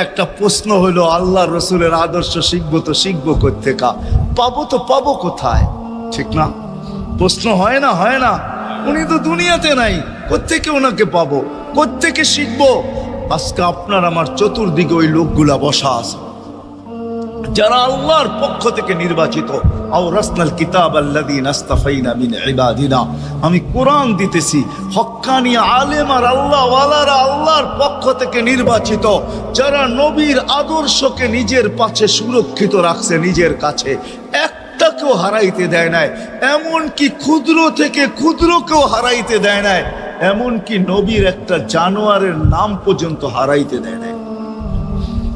একটা প্রশ্ন হলো আল্লাহ রসুলের আদর্শ শিখব তো শিখব কোথেকা পাবো তো পাবো কোথায়? ঠিক না? প্রশ্ন হয় না হয় না। উনি তো দুনিয়াতে নাই কোথেকে ওনাকে পাবো? কোথেকে শিখব? আজকে আপনার আমার চতুর্দিকে ওই লোকগুলা বসা আছে। যারা আল্লাহর পক্ষ থেকে নির্বাচিত। কিতাব আমি কোরআন দিতেছি, হক্কানি আলেম আর আল্লাহ আল্লাহর পক্ষ থেকে নির্বাচিত। যারা নবীর আদর্শকে নিজের পাশে সুরক্ষিত রাখছে নিজের কাছে একটা কেউ হারাইতে দেয় নাই। এমন কি ক্ষুদ্র থেকে ক্ষুদ্রকেও হারাইতে দেয় নাই। এমন কি নবীর একটা জানোয়ারের নাম পর্যন্ত হারাইতে দেয় নাই।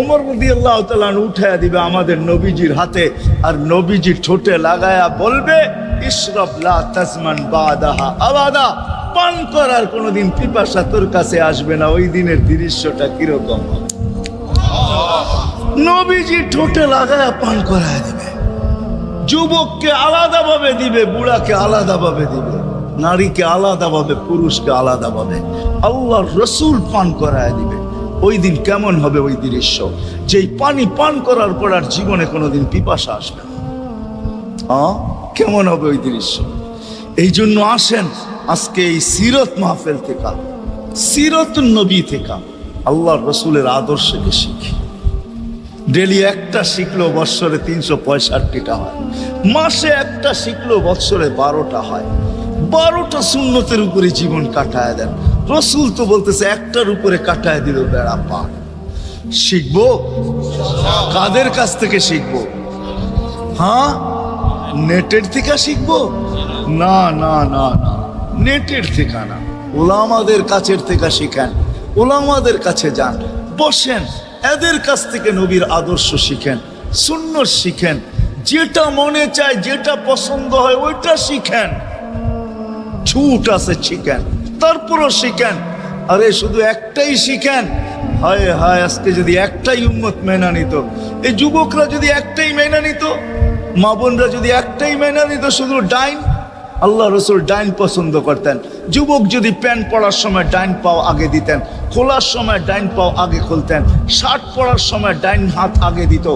উমর রদি আল্লাহ তালান উঠায় দিবে আমাদের নবীজির হাতে, আর নবীজির ঠোঁটে লাগায়া বলবে, ইশরব লা তাজমান বাদাহা আবাদা। পান করার কোনোদিন পিপাসা তোর কাছে আসবে না, ওই দিনের দৃশ্যটা কীরকম হবে? নবীজি ঠোঁটে লাগায়া পান করায় দিবে। যুবককে আলাদাভাবে দিবে, বুড়াকে আলাদাভাবে দিবে, নারীকে আলাদাভাবে, পুরুষকে আলাদাভাবে। আল্লাহ রসুল পান করায় দিবে। ওই দিন কেমন হবে ওই দৃশ্য? যেই পানি পান করার পর আর জীবনে কোনোদিন পিপাসা আসবে না? কেমন হবে ওই দৃশ্য? এই জন্য আসেন আজকে এই সিরত মাহফিল থেকে। সিরত নবী থেকে আল্লাহ রসুলের আদর্শকে শিখি। ডেলি একটা শিখলো বৎসরে তিনশো পঁয়ষট্টিটা হয়। মাসে একটা শিখলো বৎসরে বারোটা হয়। বারোটা শূন্যতের উপরে জীবন কাটায় দেন। রসুল তো বলতেছে, একটার উপরে কাটায় দিল বেড়া পা শিখব? কাদের কাছ থেকে শিখব? হ্যাঁ? নেটের থেকে শিখব? না না না না। নেটের থেকে না। ওলামাদের কাছের থেকে শিখেন, ওলামাদের কাছে যান। বসেন, এদের কাছ থেকে নবীর আদর্শ শিখেন শূন্য শিখেন। যেটা মনে চায়, যেটা পছন্দ হয়, ওইটা শিখেন। ছুট আছে, শিখেন। তারপরও শিখেন। আরে, শুধু একটাই শিখেন। হায় হায়, আজকে যদি একটাই উম্মত মেনা নিত। এই যুবকরা যদি একটাই মেনা নিত, মা বোনরা যদি একটাই মেনা নিত, শুধু ডাইন আল্লাহ রসুল ডাইন পছন্দ করতেন। যুবক যদি প্যান্ট পরার সময় ডাইন পাও আগে দিতেন, খোলার সময় ডাইন পাও আগে খুলতেন, শার্ট পরার সময় ডাইন হাত আগে দিত,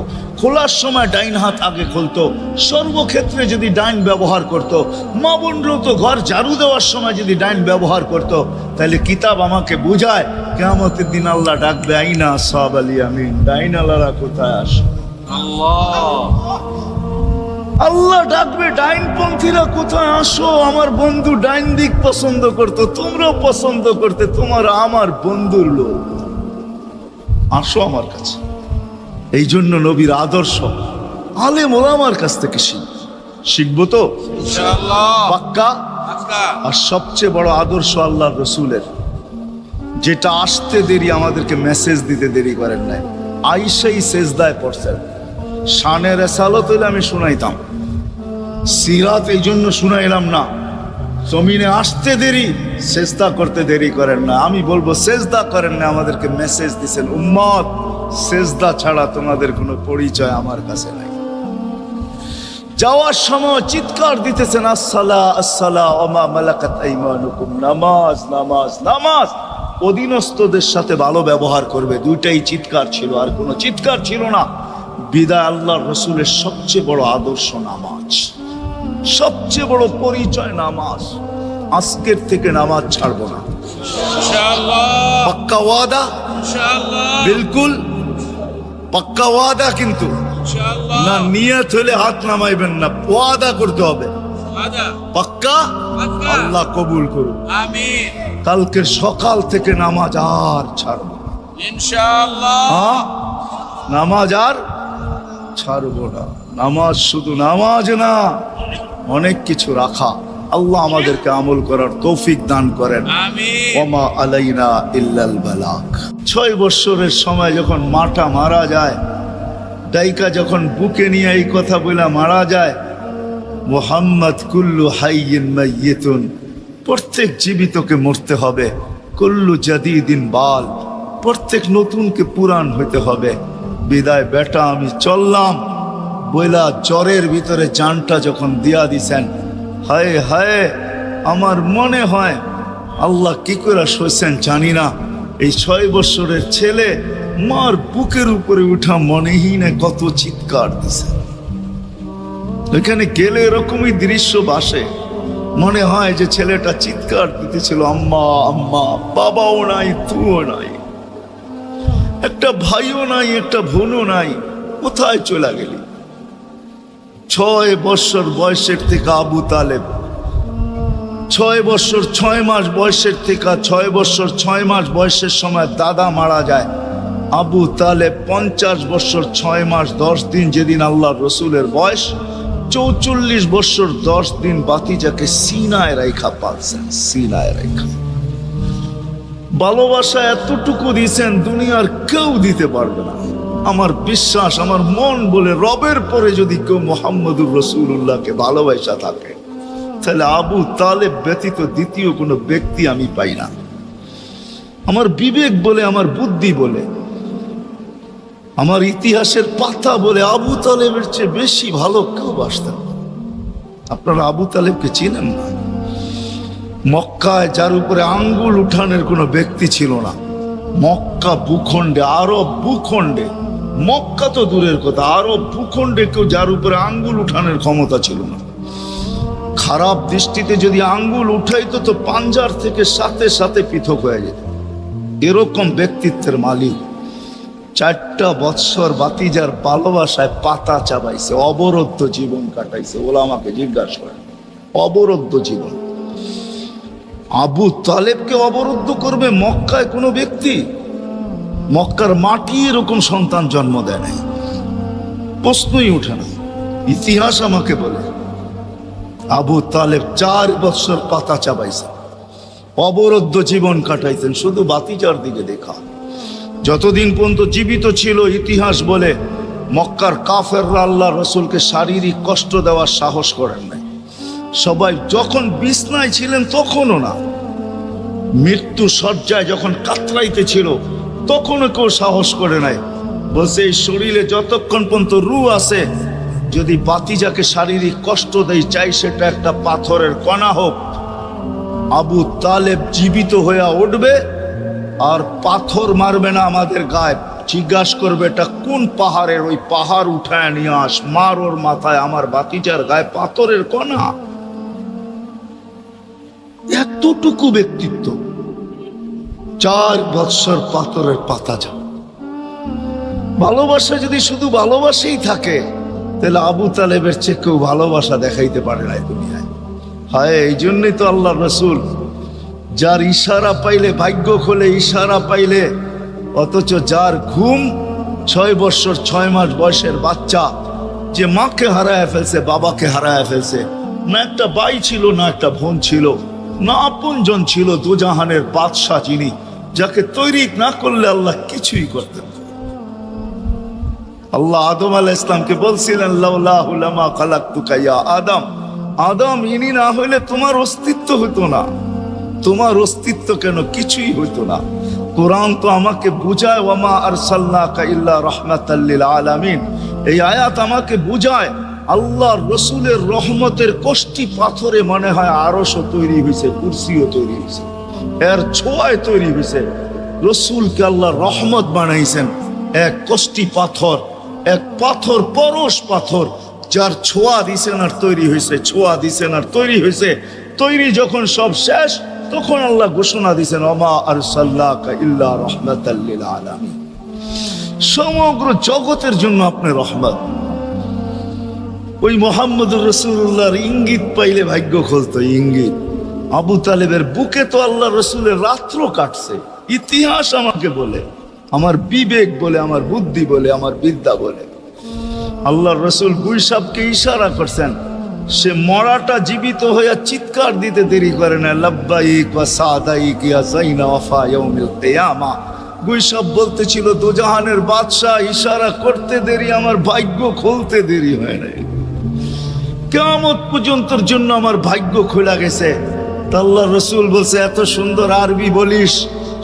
খোলার সময় ডাইন হাত আগে খুলতো, সর্বক্ষেত্রে যদি ডাইন ব্যবহার করত, মা বোনরাও তো ঘর ঝাড়ু দেওয়ার সময় যদি ডাইন ব্যবহার করত, তাহলে কিতাব আমাকে বুঝায় কেমতের দিন আল্লাহ ডাকবে, আইনা সব আলী আমিন ডাইন আল্লাহরা কোথায় আসে? আল্লাহ। আল্লাহ ডাকবে ডাইনপন্থীরা কোথায়? আসো আমার বন্ধু ডাইন দিক পছন্দ করতো তোমরাও পছন্দ করতে তোমার আমার বন্ধুর লোক। আসো আমার কাছে। এই জন্য নবীর আদর্শ আলেম ওলামার কাছ থেকে শিখব শিখব তো? পাক্কা? আর সবচেয়ে বড় আদর্শ আল্লাহ রসুলের যেটা আসতে দেরি আমাদেরকে মেসেজ দিতে দেরি করেন নাই। আইসাই সেজদায় পড়ছেন। শানের এসালত হইলে আমি শুনাইতাম। সিরাত এই জন্য শুনাইলাম না। জমিনে আসতে দেরি, সেজদা করতে দেরি করেন না। আমি বলব, সেজদা করেন না, আমাদেরকে মেসেজ দিছেন। উম্মত, সেজদা ছাড়া তোমাদের কোনো পরিচয় আমার কাছে নাই। যাওয়ার সময় চিৎকার দিতেছেন, আসসালা আসসালা, ওমা মালাকাত আইমানুকুম। নামাজ নামাজ নামাজ। অধীনস্থদের সাথে ভালো ব্যবহার করবে। দুইটাই চিৎকার ছিল, আর কোনো চিৎকার ছিল না। বিদায় আল্লাহ রসুলের সবচেয়ে বড় আদর্শ নামাজ। সবচেয়ে বড় পরিচয় নামাজ। আজকের থেকে নামাজ ছাড়বো না। পাক্কা ওয়াদা? বিলকুল। পাক্কা ওয়াদা কিন্তু। না নিয়ত হলে হাত নামাইবেন না ওয়াদা করতে হবে। পাক্কা। আল্লাহ কবুল করুন কালকের সকাল থেকে নামাজ আর ছাড়ব না। ইনশাআল্লাহ। হ্যাঁ? নামাজ আর ছাড়ব না। নামাজ শুধু নামাজ না অনেক কিছু রাখা। আল্লাহ আমাদেরকে আমল করার তৌফিক দান করেন। ওমা আলাইনা ইল্লাল বালাক। ছয় বৎসরের সময় যখন মাটা মারা যায় ডাইকা যখন বুকে নিয়ে এই কথা বলে মারা যায় মোহাম্মদ কুল্লু হাইয়িন মাইয়িতুন প্রত্যেক জীবিতকে মরতে হবে। কুল্লু জাদিদিন বাল প্রত্যেক নতুনকে পুরাণ হইতে হবে। বিদায়, বেটা, আমি চললাম। বইলা জ্বরের ভিতরে জানটা যখন দিয়া দিছেন, হায় হায়, আমার মনে হয় আল্লাহ কি করে সইছেন জানি না। এই ছয় বছরের ছেলে মার বুকের উপরে উঠা মনেই না কত চিৎকার দিছে। এখানে গেলে এরকমই দৃশ্য বাসে। মনে হয় যে ছেলেটা চিৎকার দিতেছিল, আম্মা আম্মা, বাবাও নাই তুও নাই। একটা ভাইও নাই, একটা বোনও নাই, কোথায় চলে গেলি? ছয় বছর বয়সের থেকে আবু তালেব, ছয় বছর ছয় মাস বয়সের থেকে, ছয় বছর ছয় মাস বয়সের সময় দাদা মারা যায়। আবু তালেব পঞ্চাশ বছর ছয় মাস দশ দিন যেদিন আল্লাহ রসুলের বয়স, চৌচল্লিশ বছর দশ দিন বাতিজাকে সিনায় রেখা পালছেন সিনায় রেখা ভালোবাসা এতটুকু দিয়েছেন, দুনিয়ার কেউ দিতে পারবে না। আমার বিশ্বাস, আমার মন বলে রবের পরে যদি কেউ মোহাম্মদুর রসুল্লাহকে ভালোবাসা থাকে, তাহলে আবু তালেব ব্যতীত দ্বিতীয় কোনো ব্যক্তি আমি পাই না। আমার বিবেক বলে, আমার বুদ্ধি বলে, আমার ইতিহাসের পাতা বলে আবু তালেবের চেয়ে বেশি ভালো কেউ বাসতেন আপনারা আবু তালেবকে চিনেন না? মক্কায় যার উপরে আঙ্গুল উঠানের কোনো ব্যক্তি ছিল না। মক্কা ভূখণ্ডে, আরব ভূখণ্ডে। মক্কা তো দূরের কথা, আরব ভূখণ্ডে কেউ যার উপরে আঙ্গুল উঠানের ক্ষমতা ছিল না। খারাপ দৃষ্টিতে যদি আঙ্গুল উঠাইতো তো পাঞ্জার থেকে সাথে সাথে পৃথক হয়ে যেত। এরকম ব্যক্তিত্বের মালিক চারটা বৎসর বাতিজার ভালোবাসায় পাতা চাবাইছে, অবরুদ্ধ জীবন কাটাইছে ওলা আমাকে জিজ্ঞাসা করে অবরুদ্ধ জীবন। আবু তালেবকে অবরুদ্ধ করবে মক্কায় কোনো ব্যক্তি। মক্কার মাটি এরকম সন্তান জন্ম দেয় নাই। প্রশ্নই ওঠে না। ইতিহাস আমাকে বলে। আবু তালেব চার বৎসর পাতা চাবাইছেন। অবরুদ্ধ জীবন কাটাইছেন, শুধু বাতিজার দিকে দেখা। যতদিন পর্যন্ত জীবিত ছিল, ইতিহাস বলে মক্কার কাফেররা আল্লাহ রসুলকে শারীরিক কষ্ট দেওয়ার সাহস করেন নাই। সবাই যখন বিছনায় ছিলেন তখনও না। মৃত্যু সজ্জায় যখন কাতরাইতে ছিল, তখনও কেউ সাহস করে নাই। বলছে, এই শরীরে যতক্ষণ পর্যন্ত রু আছে, যদি বাতিজাকে শারীরিক কষ্ট দেয় চাই সেটা একটা পাথরের কণা হোক। আবু তালেব জীবিত হয়ে উঠবে, আর পাথর মারবে না আমাদের গায়ে। জিজ্ঞাস করবে, এটা কোন পাহাড়ের ওই পাহাড় উঠায় নিয়ে আস? মার ওর মাথায় আমার বাতিজার গায়ে পাথরের কণা? এতটুকু ব্যক্তিত্ব, চার বৎসর পাথরের পাতা যা। ভালোবাসা যদি শুধু ভালোবাসেই থাকে, তাহলে আবু তালেবের চেয়ে কেউ ভালোবাসা দেখাইতে পারে না দুনিয়ায়। হায়, এই জন্যই তো আল্লাহ রসুল, যার ইশারা পাইলে, ভাগ্য খোলে ইশারা পাইলে, অথচ যার ঘুম ছয় বছর ছয় মাস বয়সের বাচ্চা, যে মাকে হারায় ফেলছে, বাবাকে হারায় ফেলছে, না একটা ভাই ছিল, না একটা বোন ছিল না আপনজন ছিল দুজাহানের বাদশাহ যিনি, যাকে তৈরি না করলে আল্লাহ কিছুই করতেন আল্লাহ আদম আলাহ ইসলামকে বলছিলেন, লাউলাহু লামা খালাকতুকা ইয়া আদম। আদম, ইনি না হইলে তোমার অস্তিত্ব হতো না। তোমার অস্তিত্ব কেন কিছুই হইতো না। কোরআন তো আমাকে বুঝায় ওয়ামা আরসালনাকা ইল্লা রাহমাতাল্লিল আলামিন। এই আয়াত আমাকে বুঝায় আল্লাহর রসুলের রহমতের কষ্টি পাথরে মনে হয় আরশও তৈরি হয়েছে, কুর্সিও তৈরি হয়েছে, এর ছোঁয়ায় তৈরি হয়েছে। রসুলকে আল্লাহ রহমত বানাইছেন, এক কষ্টি পাথর, এক পাথর পরশ পাথর, যার ছোঁয়া দিছেন আর তৈরি হয়েছে, ছোঁয়া দিছেন আর তৈরি হয়েছে। তৈরি যখন সব শেষ, তখন আল্লাহ ঘোষণা দিছেন অমা আর সাল্লাহ ইল্লা রহমতাল্লিল আলামিন। সমগ্র জগতের জন্য আপনি রহমত। ওই মোহাম্মদ রসুল্লাহর ইঙ্গিত পাইলে ভাগ্য খুলতো, ইঙ্গিত। আবু তালেবের বুকে তো আল্লাহ রসুলের রাত্র কাটছে। ইতিহাস আমাকে বলে, আমার বিবেক বলে, আমার বুদ্ধি বলে, আমার বিদ্যা বলে। আল্লাহ রসুল গুইসাবকে ইশারা করছেন, সে মরাটা জীবিত হইয়া চিৎকার দিতে দেরি করে না, লব্বাইক ওয়া সাদাইক ইয়া জাইনা ওয়াফা ইয়াউমিল কিয়ামা। গুইসাব বলতেছিল, দুজাহানের বাদশাহ ইশারা করতে দেরি, আমার ভাগ্য খুলতে দেরি হয় নাই। কেমত পর্যন্তর জন্য আমার ভাগ্য খোলা গেছে। তাল্লা রসুল বলছে, এত সুন্দর আরবি বলিস।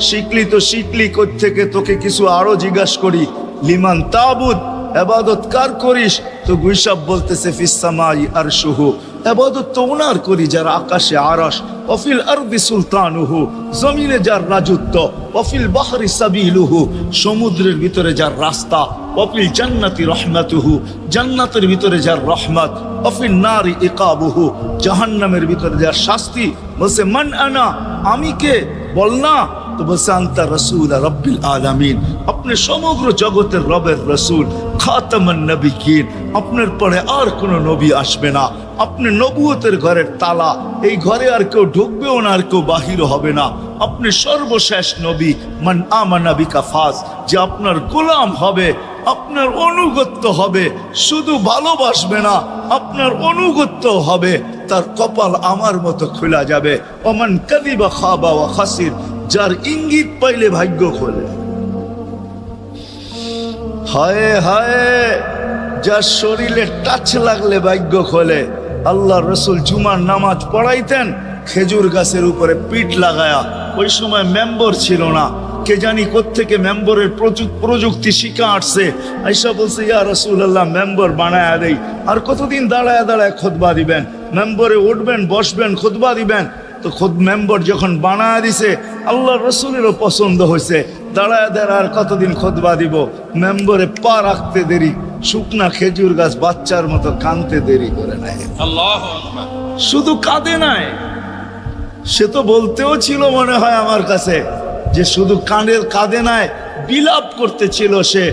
শিখলি তো শিখলি থেকে তোকে কিছু আরও জিজ্ঞাসা করি। লিমান তাবুদ এবাদত কার করিস? তো গুইসাব বলতেছে ফিসামাই আর শুহু এবাদত ওনার করি যার আকাশে আরস অফিল আরবি সুলতানুহু, জমিনে যার রাজত্ব অফিল বাহরি সাবিলুহু, সমুদ্রের ভিতরে যার রাস্তা অফিল জান্নাতি রহমাতুহু, জান্নাতের ভিতরে যার রহমত অফিল নারী ইকাবুহু, জাহান্নামের ভিতরে যার শাস্তি, বলছে, মান আনা, আমি কে? বল তো বলছে, আন্তা রসুল রব্বিল আলামিন। আপনি সমগ্র জগতের রবের রসুল, খাতামান নবিকিন আপনার পরে আর কোনো নবী আসবে না। আপনি নবুয়তের ঘরের তালা, এই ঘরে আর কেউ ঢুকবেও না, আর কেউ বাহির হবে না। আপনি সর্বশেষ নবী, মান আমানা বিকা ফাজ, যে আপনার গোলাম হবে, আপনার অনুগত্য হবে, শুধু ভালোবাসবে না, আপনার অনুগত্য হবে, তার কপাল আমার মতো খোলা যাবে। অমান কাদিবা খাবা ও খাসির, যার ইঙ্গিত পাইলে ভাগ্য খোলে। হায় হায়! যার শরীরে টাচ লাগলে ভাগ্য খোলে। আল্লাহ রসুল জুমার নামাজ পড়াইতেন, খেজুর গাছের উপরে পিঠ লাগায়া। ওই সময় মেম্বর ছিল না। কে জানি কোত্থেকে মেম্বরের প্রযুক- প্রযুক্তি শিখা আসছে। আইসা বলছে, ইয়া রসুল আল্লাহ মেম্বর বানায়া দেই। আর কতদিন দাঁড়ায় দাঁড়ায় খোদবা দিবেন? মেম্বরে উঠবেন, বসবেন, খোদবা দিবেন? তো খোদ মেম্বর যখন বানায় দিছে, আল্লাহ রসুলেরও পছন্দ হয়েছে দাঁড়ায় দাঁড়ায় আর কতদিন খোদবা দিব? মেম্বরে পা রাখতে দেরি। শুকনা খেজুর গাছ বাচ্চার মতো কানতে দেরি করে নেয় শুধু কাঁদে নাই। সে তো বলতেও ছিল মনে হয় আমার কাছে যে শুধু কানের কাঁদে নাই বিলাপ করতেছিল সে।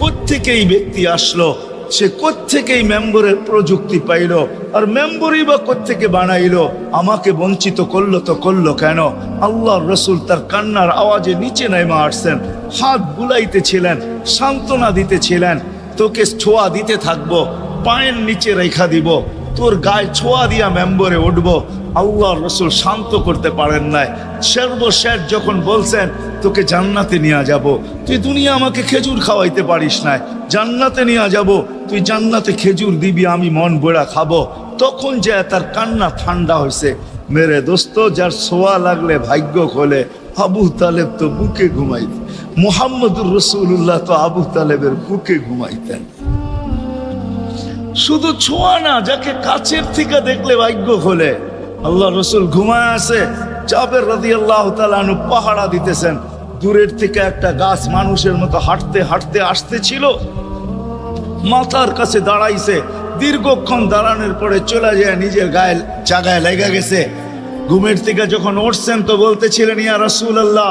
কোত্থেকে এই ব্যক্তি আসলো? সে কোত্থেকেই মেম্বরের প্রযুক্তি পাইলো? আর মেম্বরই বা কোত্থেকে বানাইলো? আমাকে বঞ্চিত করল তো করল কেন? আল্লাহ রসুল তার কান্নার আওয়াজে নিচে নেমে আসছেন। হাত বুলাইতেছিলেন সান্ত্বনা দিতেছিলেন। তোকে ছোঁয়া দিতে থাকব, পায়ের নিচে রেখা দিব, তোর গায়ে ছোঁয়া দিয়া মেম্বরে উঠবো। আল্লাহ রসুল শান্ত করতে পারেন নাই। সর্বশেষ যখন বলছেন, তোকে জান্নাতে নিয়ে যাব, তুই দুনিয়া আমাকে খেজুর খাওয়াইতে পারিস না জান্নাতে নিয়ে যাব, তুই জান্নাতে খেজুর দিবি, আমি মন বড়া খাব। তখন যে তার কান্না ঠান্ডা হয়েছে মেরে দোস্ত, যার ছোঁয়া লাগলে ভাগ্য খোলে, আবু তালেব তো বুকে ঘুমাইতেন মুহাম্মদুর রসুল্লাহ তো আবু তালেবের বুকে ঘুমাইতেন। শুধু ছোঁয়া না, যাকে কাছের থেকে দেখলে ভাগ্য খোলে। আল্লাহ রসুল ঘুমায় আছে চাপের রাদি আল্লাহ তালু পাহারা দিতেছেন। দূরের থেকে একটা গাছ মানুষের মতো হাঁটতে হাঁটতে আসতেছিল। মাথার কাছে দাঁড়াইছে, দীর্ঘক্ষণ দাঁড়ানোর পরে চলে যায়, নিজের গায়ে জায়গায় লেগে গেছে। ঘুমের থেকে যখন উঠছেন তো বলতেছিলেন, ইয়া রসুল আল্লাহ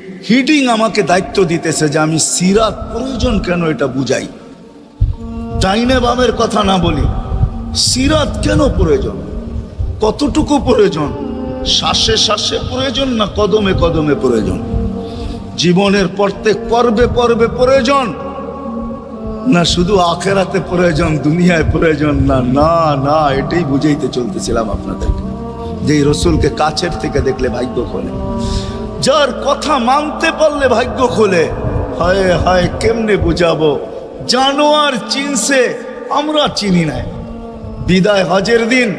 হিডিং আমাকে দায়িত্ব দিতেছে যে আমি সিরাত প্রয়োজন কেন এটা বুঝাই? ডাইনে বামের কথা না বলি, সিরাত কেন প্রয়োজন? কতটুকু প্রয়োজন? শ্বাসে শ্বাসে প্রয়োজন না কদমে কদমে প্রয়োজন? জীবনের প্রত্যেক পর্বে পর্বে প্রয়োজন? না শুধু আখেরাতে প্রয়োজন, দুনিয়ায় প্রয়োজন, না না না, এটাই বুঝাইতে চলতেছিলাম আপনাদেরকে। যে রসুলকে কাছের থেকে দেখলে ভাগ্য খোলে। যার কথা মানতে পারলে ভাগ্য খোলে। হায় হায়, কেমনে বুঝাবো? জানোয়ার চিনছে, আমরা চিনি নাই। বিদায় হজের দিন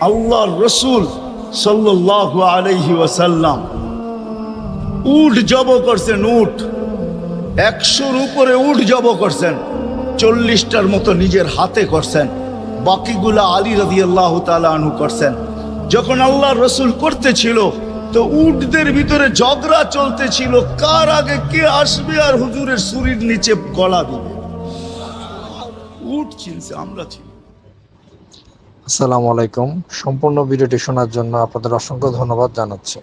আল্লাহর রসুল সাল্লাল্লাহু আলাইহি ওয়াসাল্লাম উট জব করছেন, উঠ। একশোর উপরে উঠ জব করছেন, চল্লিশটার মতো নিজের হাতে করছেন। বাকিগুলা আলী রাজি আল্লাহ আনু করছেন। যখন আল্লাহ রসুল করতেছিল তো উটদের ভিতরে ঝগড়া চলতেছিল। কার আগে কে আসবে আর হুজুরের শরীর নিচে গলা দিবে? উট চিনছে, আমরা চিনি। আসসালামু আলাইকুম। সম্পূর্ণ ভিডিওটি শোনার জন্য আপনাদের অসংখ্য ধন্যবাদ জানাচ্ছি।